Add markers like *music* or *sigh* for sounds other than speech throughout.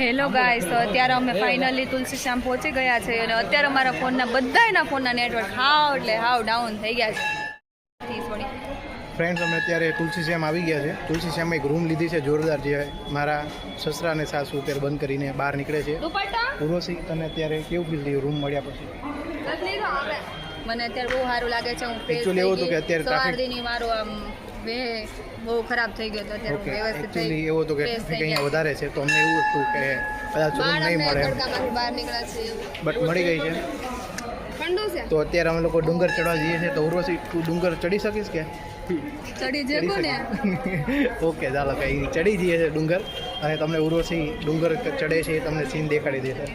Hello guys તો અત્યારે અમે ફાઇનલી તુલસીશ્યામ પહોંચી ગયા છે અને અત્યારે અમારા ફોનના બધાના ફોનના નેટવર્ક હાવ એટલે હાવ ડાઉન થઈ ગયા છે. ફ્રેન્ડ્સ અમે અત્યારે તુલસી શ્યામ આવી ગયા છે. તુલસી શ્યામમાં એક રૂમ લીધી છે જોરદાર જે મારા સસરા અને સાસુ અત્યારે બંધ કરીને બહાર નીકળે છે. ઉર્વશી તને અત્યારે કેવું ફીલ થયું રૂમ મળ્યા પછી? મને અત્યારે બહુ સારું લાગે છે. હું કે અત્યારે traffic- સવારથી મારો આમ વે બહુ ખરાબ થઈ ગયો હતો અત્યારે વ્યવસ્થિત થઈ એવું હતું કે અહીંયા વધારે છે તો અમને એવું હતું કે કદાચ નહીં મળે બહાર નીકળ્યા છે બટ મળી ગઈ છે. છે? તો અત્યારે અમે લોકો ડુંગર ચડવા જઈએ છીએ તો ઉર્વશી તું ડુંગર ચડી શકીશ કે? ચડી જગો ને ઓકે ચાલો કઈ ચડી જઈએ છે ડુંગર અને તમને ઉર્વશી ડુંગર ચડે છે એ તમને સીન દેખાડી દેશે.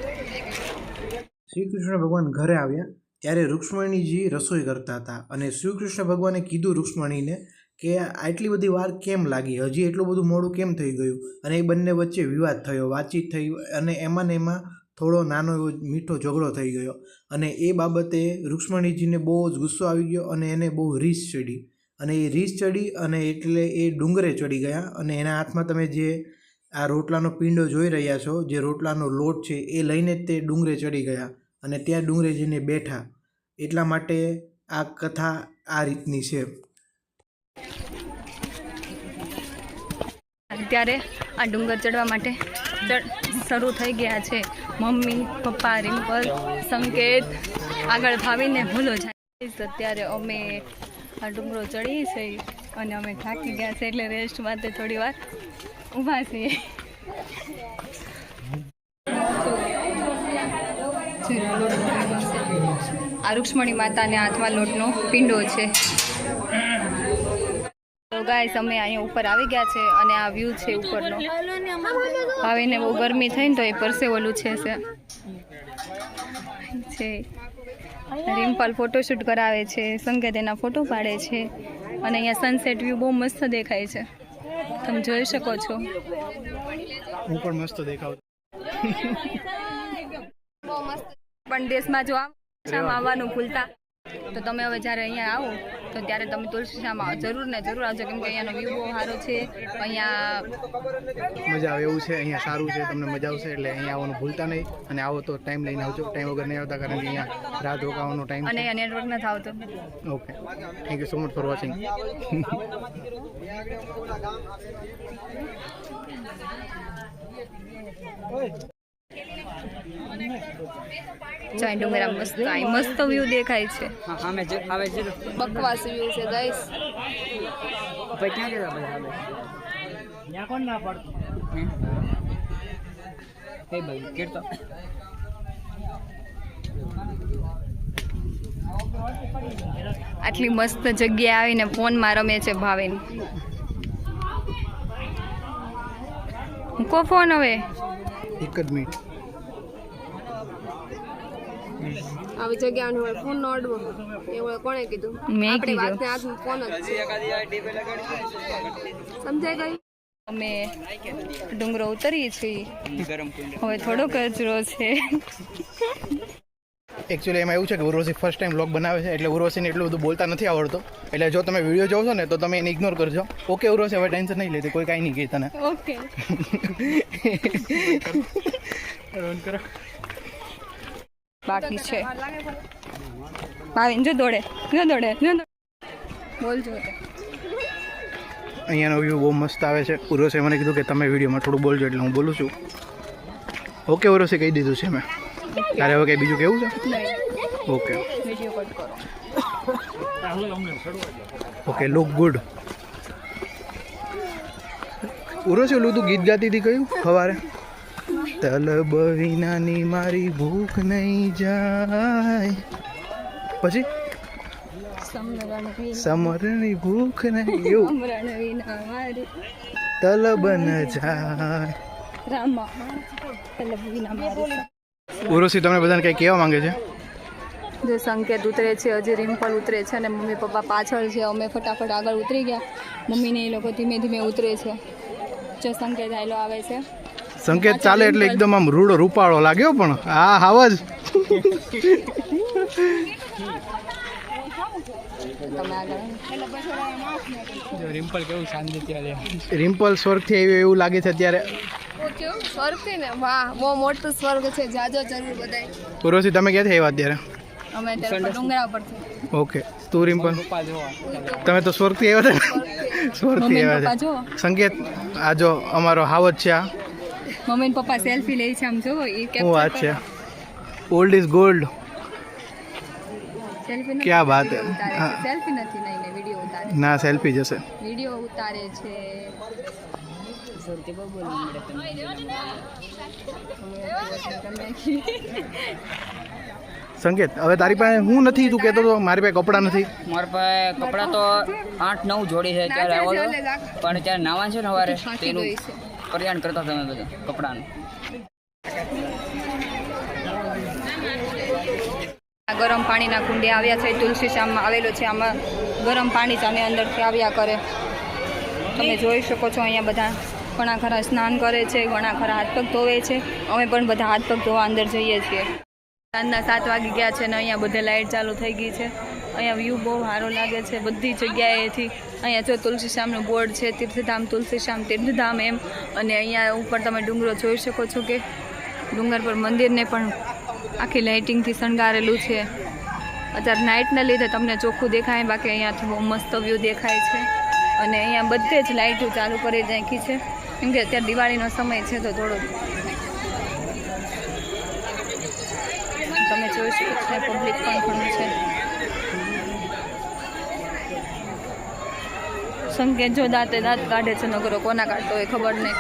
શ્રી કૃષ્ણ ભગવાન ઘરે આવ્યા ત્યારે રૂક્ષ્મણીજી રસોઈ કરતા હતા અને શ્રી કૃષ્ણ ભગવાને કીધું રૂક્ષ્મણીને કે આટલી બધી વાર કેમ લાગી? હજી એટલું બધું મોડું કેમ થઈ ગયું? અને એ બંને વચ્ચે વિવાદ થયો, વાતચીત થઈ અને એમાં ને એમાં થોડો નાનો એવો મીઠો ઝઘડો થઈ ગયો. અને એ બાબતે રૂક્ષ્મણીજીને બહુ જ ગુસ્સો આવી ગયો અને એને બહુ રીસ ચડી. અને એ રીસ ચડી અને એટલે એ ડુંગરે ચડી ગયા અને એના હાથમાં તમે જે આ રોટલાનો પીંડો જોઈ રહ્યા છો, જે રોટલાનો લોટ છે, એ લઈને જ તે ડુંગરે ચડી ગયા અને ત્યાં ડુંગરે જઈને બેઠા. એટલા માટે આ કથા આ રીતની છે. અત્યારે આ ડુંગર ચડવા માટે શરૂ થઈ ગયા છે. મમ્મી, પપ્પા, રિમ્પલ, સંકેત આગળ ભાવીને ભૂલો જાય અત્યારે અમે આ ડુંગરો ચડીએ છીએ અને અમે થાકી ગયા છે એટલે રેસ્ટ માટે થોડી વાર ઊભા છીએ. આ રૂક્ષ્મણી માતાને હાથમાં લોટનો પિંડો છે. ગાઈસ અમે અહીંયા ઉપર આવી ગયા છે અને આ વ્યૂ છે ઉપરનો. આવીને બહુ ગરમી થઈ ને તો એ પરસેવલું છે. રિમ્પલ ફોટોશૂટ કરાવે છે સંકેત એના ફોટો પાડે છે અને અહીંયા સનસેટ વ્યૂ બહુ મસ્ત દેખાય છે. તમે જોઈ શકો છો. હું પણ મસ્ત દેખાવ પણ દેશમાં જો આમ આવવાનું ભૂલતા. તો તમે હવે જ્યારે અહીંયા આવો તો ત્યારે તમે તુલસીશામાં જરૂર ને જરૂર આવજો. કેમ કે અહીંયાનો વ્યૂ બહુ સારો છે. અહીંયા મજા આવે એવું છે અહીંયા સારું છે તમને મજા આવશે એટલે અહીંયા આવવાનું ભૂલતા નહીં. અને આવો તો ટાઈમ લઈને આવજો. ટાઈમ વગર નહીં આવતા કારણ કે અહીંયા રાત રોકાવાનો ટાઈમ અને અહીંયા નેટવર્ક નથી આવતો. Okay thank you so much for watching ચાઈ ડુંગરા મસ્ત આઈ મસ્ત વ્યૂ દેખાય છે. હા સામે જ આવે છે બકવાસ વ્યૂ છે ગાઈસ ભાઈ ક્યાં ગયા બધા ત્યાં કોણ ના પડતો? હે? ભાઈ કેતો આટલી મસ્ત જગ્યાએ આવીને ફોનમાં રમે છે ભાવિન. મૂકો ફોન હવે. એક જ મિનિટ. આવી જગ્યાનો હોય ફોન નો અડવો એવું કોણે કીધું? મેં આપણી કીધું. વાતને હાથમાં ફોન જ. છે ગઈ અમે ડુંગરો ઉતરીએ છીએ. હવે થોડો કચરો છે. એકચ્યુઅલી એમાં એવું છે કે ઉર્વશી ફર્સ્ટ ટાઈમ બ્લોગ બનાવે છે એટલે ઉર્વશીને એટલું બધું બોલતા નથી આવડતું. એટલે જો તમે વીડિયો જોશો ને તો તમે એને ઇગ્નોર કરજો. ઓકે ઉર્વશી હવે ટેન્શન નહીં લેતી કોઈ કાંઈ નહીં કહે તને. ઓકે *laughs* બાકી છે. ભાવિન જો દોડે જો દોડે જો બોલ જો અહીંયાનો વ્યૂ બહુ મસ્ત આવે છે. ઉર્વશે મને કીધું કે તમે વિડીયોમાં થોડું બોલજો એટલે હું બોલું છું. ઓકે ઉર્વશે કહી દીધું છે મેં. તારે હવે કંઈ બીજું કેવું છે? ઓકે. ઓકે લુક ગુડ ઉર્વશે ઓલું તું ગીત ગાતી હતી કયું? સવારે તલબ વિનાની મારી ભૂખ નહીં જાય. પછી? સમરણ સમરની ભૂખ નહીં એવું? વિના મારી તલબ ન જાય. રામા તલબ વિના મારી ઉર્વશી તમને બધાને કંઈ કહેવા માંગે છે? જે સંકેત ઉતરે છે હજી રિમ્પલ ઉતરે છે અને મમ્મી પપ્પા પાછળ છે અમે ફટાફટ આગળ ઉતરી ગયા. મમ્મીને એ લોકો ધીમે ધીમે ઉતરે છે. જો સંકેત આયલો આવે છે. સંકેત ચાલે એટલે એકદમ આમ રૂડો રૂપાળો લાગ્યો પણ આ હાવ જ. રિમ્પલ કેવું શાંતિ રિમ્પલ સ્વર્ગથી આવ્યો એવું લાગે છે અત્યારે. સ્વર્ગ ને? વાહ બહુ મોટું સ્વર્ગ છે. જાજો જરૂર બધાય. ઉર્વશી તમે ક્યાંથી આવ્યા અત્યારે? અમે ડુંગરા પરથી. ઓકે તું રિમ્પલ. તમે તો સ્વર્ગથી આવ્યા હતા સ્વર્ગથી. આવ્યા છે સંકેત આ જો અમારો હાવજ છે આ. મમ્મી ને પપ્પા સેલ્ફી લે છે આમ જો એ કેપ્ચર વાત છે? ઓલ્ડ ઇઝ ગોલ્ડ સેલ્ફી ક્યાં વાત હે? સેલ્ફી નથી નહીં ને વીડિયો ઉતારે ના સેલ્ફી જશે. વીડિયો ઉતારે છે. સંકેત હવે તારી પાસે હું નથી તું કહેતો તો મારી પાસે કપડાં નથી? મારા પાસે કપડાં તો આઠ નવ જોડી છે ત્યારે આવો પણ ત્યારે નાવા છે ને સવારે તેનું કલ્યાણ કરતા તમે બધા, કપડાનું. ગરમ પાણીના કુંડે આવ્યા છે, તુલસી શ્યામમાં આવેલો છે. આમાં ગરમ પાણી ચાને અંદરથી આવ્યા કરે. તમે જોઈ શકો છો અહીંયા બધા ઘણા ખરા સ્નાન કરે છે, ઘણા ખરા હાથ પગ ધોવે છે. અમે પણ બધા હાથ પગ ધોવા અંદર જઈએ છીએ. સાંજના સાત વાગી ગયા છે ને અહીંયા બધે લાઇટ ચાલુ થઈ ગઈ છે. અહીંયા વ્યૂ બહુ સારો લાગે છે. બધી જગ્યાએથી અહીંયા જો તુલસી શ્યામનું બોર્ડ છે, તીર્થધામ, તુલસી શ્યામ તીર્થધામ એમ. અને અહીંયા ઉપર તમે ડુંગરો જોઈ શકો છો કે ડુંગર પર મંદિરને પણ આખી લાઇટિંગથી શણગારેલું છે. અત્યારે નાઇટના લીધે તમને ચોખ્ખું દેખાય, બાકી અહીંયાથી બહુ મસ્ત વ્યૂ દેખાય છે. અને અહીંયા બધે જ લાઇટો ચાલુ કરી નાખી છે. કેમ કે અત્યારે દિવાળીનો સમય છે તો થોડો તમે જોઈ શકો છો પબ્લિક પણ ઘણું છે. સંકેત જો દાંતે દાંત કાઢે છે નગરો કોના કાઢતો હોય ખબર નહીં.